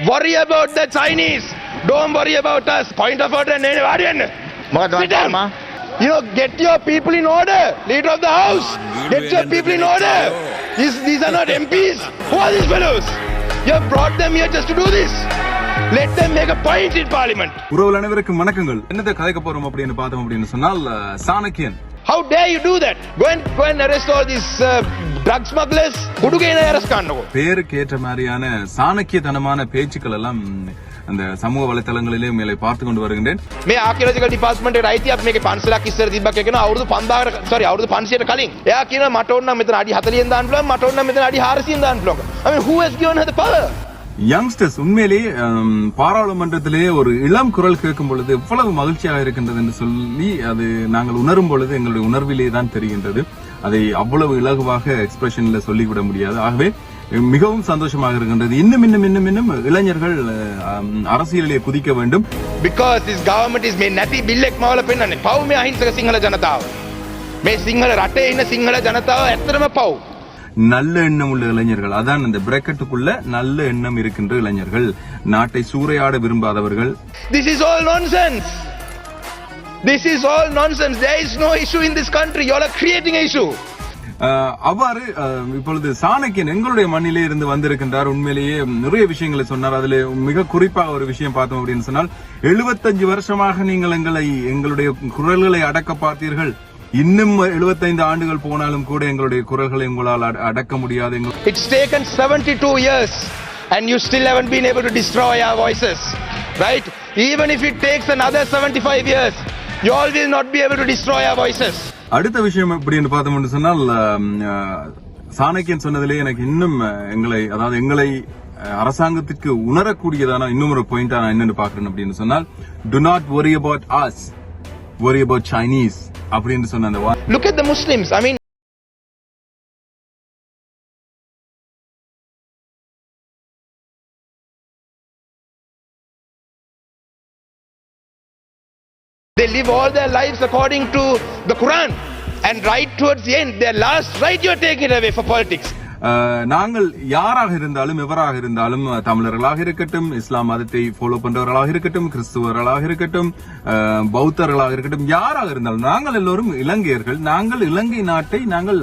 Worry about the Chinese. Don't worry about us. Point of order, Nene Sit down. You know, get your people in order. Leader of the house, get your people in order. These, these are not MPs. Who are these fellows? You have brought them here just to do this. உறவுகள் அனைவருக்கும் வணக்கங்கள் என்னத்தை கதைக்க போறோம் அப்படின்னு பார்த்தோம் அப்படின்னு சொன்னால் Shanakiyan How dare you do that? Go and go and arrest all these uh, drug smugglers. குடுகையில arrest காணுங்க. பேருக்கு ஏற்ற மாதிரியான சாணக்கியத்தனமான பேச்சுக்கள் எல்லாம் அந்த சமூக வலைத்தளங்களிலே மேலே பார்த்து கொண்டு வருகின்றேன் මේ ආකියෝලොජිකල් ඩිපාර්ට්මන්ට් එකට අයිතියක් මේකේ පන්සලක් ඉස්සර තිබ්බා කියන අවුරුදු 5000කට sorry අවුරුදු 500ට කලින් එයා කියනවා මට ඕන නම් මෙතන අඩි 40න් දාන්න පුළුවන් මට ඕන නම් මෙතන අඩි 400න් දාන්න පුළුවන් I mean who has given her the power youngsters உண்மையிலே பாராளுமன்றத்திலேயே ஒரு இளம் குரல் கேட்கும் பொழுது எவ்வளவு மகிழ்ச்சியாக இருக்கின்றது என்று சொல்லி அது நாங்கள் உணரும் பொழுது எங்களுடைய உணர்விலே தான் தெரிகின்றது. அதை அவ்வளவு இலகுவாக எக்ஸ்பிரஷன்ல சொல்லிவிட முடியாது. ஆகவே மிகவும் சந்தோஷமாக இருக்கின்றது. இன்னும் இன்னும் இன்னும் இன்னும் இளைஞர்கள் அரசியலிலே குதிக்க வேண்டும். Because is government is may நதி பில்லெக் மாவல பெண் பாவுமே அஹிம்சக சிங்கள ஜனதா மே சிங்கள ரட்டே இன்ன சிங்கள ஜனதா எத்தனை பவு நல்ல எண்ணம் உள்ள இளைஞர்கள். அதான் இந்த பிரக்கெட்டுக்குள்ள நல்ல எண்ணம் இருக்கின்ற இளைஞர்கள். நாட்டை சூறையாட விரும்பாதவர்கள். This is all nonsense. This is all nonsense. There is no issue in this country. You all are creating a issue. அஹ், அவ்வாறு இப்பொழுது சாணக்கியன் எங்களுடைய மண்ணிலே இருந்து வந்திருக்கின்றார். உண்மையிலேயே நிறைய விஷயங்களை சொன்னார். அதுல மிக குறிப்பாக ஒரு விஷயம் பார்த்தோம் அப்படின்னு சொன்னால் எழுபத்தஞ்சு வருஷமாக நீங்கள் எங்களை எங்களுடைய குரல்களை அடக்க பார்த்தீர்கள். இன்னும் 75 ஆண்டுகள் போனாலும் கூட எங்களுடைய குரல்களை உங்களால் அட- அடக்க முடியாது எங்கள் It's taken 72 years and you still haven't been able to destroy our voices. Right? Even if it takes another 75 years, you all will not be able to destroy our voices. அடுத்த விஷயம் எப்படின்னு பார்த்தோம்னு சொன்னால் சாணக்கியன் சொன்னதிலே எனக்கு இன்னும் எங்களை அதாவது எங்களை அஹ், அரசாங்கத்திற்கு உணரக்கூடியதான இன்னும் ஒரு பாயிண்டா நான் என்னன்னு பாக்குறேன் அப்படின்னு சொன்னால் do not worry about us worry about chinese அப்படின்னு சொன்ன அந்த வா- Look at the Muslims. I mean, they live all their lives according to the Quran. And right towards the end, their last right, you're taking it away for politics. நாங்கள் யாராக இருந்தாலும் எவராக இருந்தாலும் தமிழர்களாக இருக்கட்டும் இஸ்லாம் மதத்தை ஃபாலோ பண்றவர்களாக இருக்கட்டும் கிறிஸ்துவர்களாக இருக்கட்டும் பௌத்தர்களாக இருக்கட்டும் யாராக இருந்தாலும் நாங்கள் எல்லோரும் இலங்கையர்கள். நாங்கள் இலங்கை நாட்டை நாங்கள்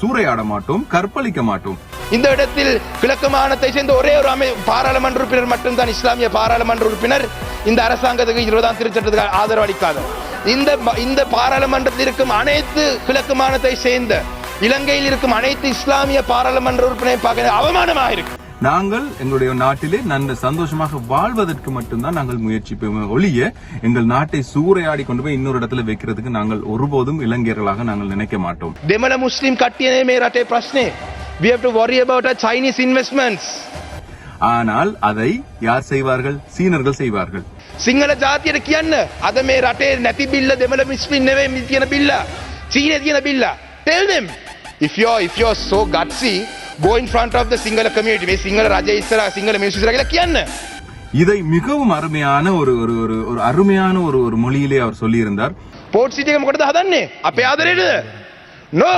சூறையாட மாட்டோம் கற்பழிக்க மாட்டோம். இந்த இடத்தில் கிழக்கு மாகாணத்தை சேர்ந்த ஒரே ஒரு அமை பாராளுமன்ற உறுப்பினர் மட்டும்தான் இஸ்லாமிய பாராளுமன்ற உறுப்பினர். இந்த அரசாங்கத்துக்கு இருபதாம் திருச்சட்டத்துக்கு ஆதரவு அளிக்காத. இந்த இந்த பாராளுமன்றத்தில் இருக்கும் அனைத்து கிழக்கு மாகாணத்தை சேர்ந்த இலங்கையில் இருக்கும் அனைத்து இஸ்லாமிய பாராளுமன்ற உறுப்பினரை பார்க்க அவமானமாக இருக்கு நாங்கள் எங்களுடைய நாட்டிலே நல்ல சந்தோஷமாக வாழ்வதற்கு மட்டும்தான் நாங்கள் முயற்சிப்போம் ஒழிய எங்கள் நாட்டை சூறையாடி கொண்டு போய் இன்னொரு இடத்துல வைக்கிறதுக்கு நாங்கள் ஒருபோதும் இளைஞர்களாக நாங்கள் நினைக்க மாட்டோம் දෙමළ මුස්ලිම් කට්ටිය නෙමේ මේ රටේ ප්‍රශ්නේ we have to worry about our chinese investments ஆனால் அதை யார் செய்வார்கள் சீனர்கள் செய்வார்கள் සිංහල ජාතියට කියන්න අද මේ රටේ නැති බිල්ල දෙමළ මිස්මින් නෙවෙයි මේ තියෙන බිල්ල චීනය තියෙන බිල්ල tell them If you're, if you're so gutsy, go in front of the singular community. மே சிங்கள ராஜா இஸ்ரா சிங்கள மியூசிஸ்ரா இல்லை என்ன இதை மிகவும் அருமையான ஒரு ஒரு ஒரு ஒரு அருமையான ஒரு ஒரு மொழியிலே அவர் சொல்லியிருந்தார். போர்ட் சிட்டிக்கு கொடுத்த அதானே? அப்போ ஆதரவு no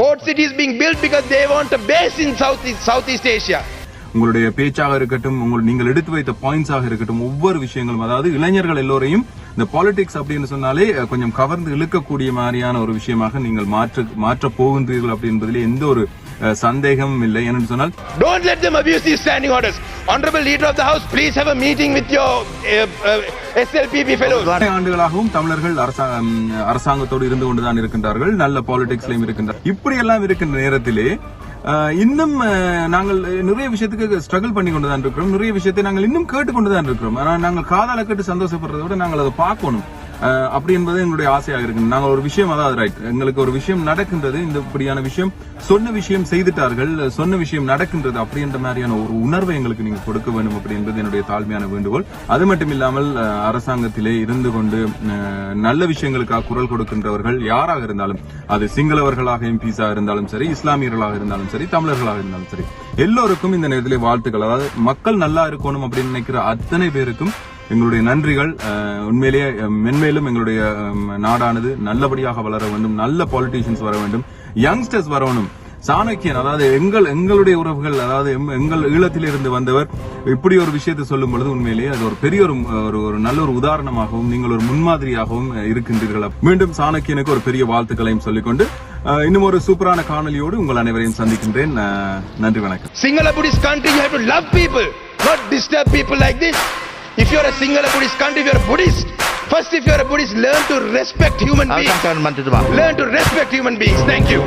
port city is being built because they want base in south south east Asia உங்களுடைய பேச்சாக இருக்கட்டும் உங்கள் நீங்கள் எடுத்து வைத்த பாயிண்ட்ஸாக இருக்கட்டும் ஒவ்வொரு விஷயங்களும் அதாவது இளைஞர்கள் எல்லோரையும் இந்த பாலிடிக்ஸ் அப்படின்னு சொன்னாலே கொஞ்சம் கவர்ந்து இழுக்கக்கூடிய மாதிரியான ஒரு விஷயமாக நீங்கள் மாற்ற மாற்ற போகின்றீர்கள் அப்படி என்பதிலே எந்த ஒரு சந்தேகமும் இல்லை என்று சொன்னால் Don't let them abuse these standing orders. Honorable Leader of the House, please have a meeting with your uh, uh, SLPP fellows. ஆண்டுகளாகவும் தமிழர்கள் அரசாங்கத்தோடு இருந்து கொண்டுதான் இருக்கின்றார்கள் நல்ல பாலிடிக்ஸ்லயும் இருக்கின்றார் இப்படி எல்லாம் இருக்கின்ற நேரத்திலே இன்னும் நாங்கள் நிறைய விஷயத்துக்கு ஸ்ட்ரகிள் பண்ணி கொண்டுதான் இருக்கிறோம். நிறைய விஷயத்தை நாங்கள் இன்னும் கேட்டுக்கொண்டுதான் இருக்கிறோம். ஆனால் நாங்கள் காதால கேட்டு சந்தோஷப்படுறதை விட நாங்கள் அதை பார்க்கணும். அப்படி என்பது எங்களுடைய ஆசையாக இருக்கு. நாங்கள் ஒரு விஷயம் அதாவது ரைட் எங்களுக்கு ஒரு விஷயம் நடக்கின்றது இந்த இப்படியான விஷயம் சொன்ன விஷயம் செய்துட்டார்கள் சொன்ன விஷயம் நடக்கின்றது அப்படின்ற மாதிரியான ஒரு உணர்வை எங்களுக்கு நீங்க கொடுக்க வேண்டும் அப்படி என்பது என்னுடைய தாழ்மையான வேண்டுகோள். அது மட்டும் இல்லாமல் அரசாங்கத்திலே இருந்து கொண்டு நல்ல விஷயங்களுக்காக குரல் கொடுக்கின்றவர்கள் யாராக இருந்தாலும் அது சிங்களவர்களாக எம்பிஸா இருந்தாலும் சரி இஸ்லாமியர்களாக இருந்தாலும் சரி தமிழர்களாக இருந்தாலும் சரி எல்லோருக்கும் இந்த நேரத்திலே வாழ்த்துக்கள். அதாவது மக்கள் நல்லா இருக்கணும் அப்படின்னு நினைக்கிற அத்தனை பேருக்கும் எங்களுடைய நன்றிகள். உண்மையிலேயே மென்மேலும் எங்களுடைய நாடானது நல்லபடியாக வளர வேண்டும் நல்ல பாலிட்டிஷியன்ஸ் வர வேண்டும் யங்ஸ்டர்ஸ் வரணும். சாணக்கியன் அதாவது எங்கள் எங்களுடைய உறவுகள் அதாவது எங்கள் எங்கள் ஈழத்திலிருந்து வந்தவர் இப்படி ஒரு விஷயத்தை சொல்லும் பொழுது உண்மையிலேயே அது ஒரு பெரிய ஒரு ஒரு நல்ல ஒரு உதாரணமாகவும் நீங்கள் ஒரு முன்மாதிரியாகவும் இருக்கின்றீர்கள்? மீண்டும் சாணக்கியனுக்கு ஒரு பெரிய வாழ்த்துக்களையும் சொல்லிக்கொண்டு இன்னும் ஒரு சூப்பரான காணொலியோடு உங்கள் அனைவரையும் சந்திக்கின்றேன். நன்றி வணக்கம். Sinhala Buddhist country have to love people not disturb people like this. If you're a single Buddhist country, if you're a Buddhist, first if you're a Buddhist, learn to respect human beings. Learn to respect human beings. Thank you.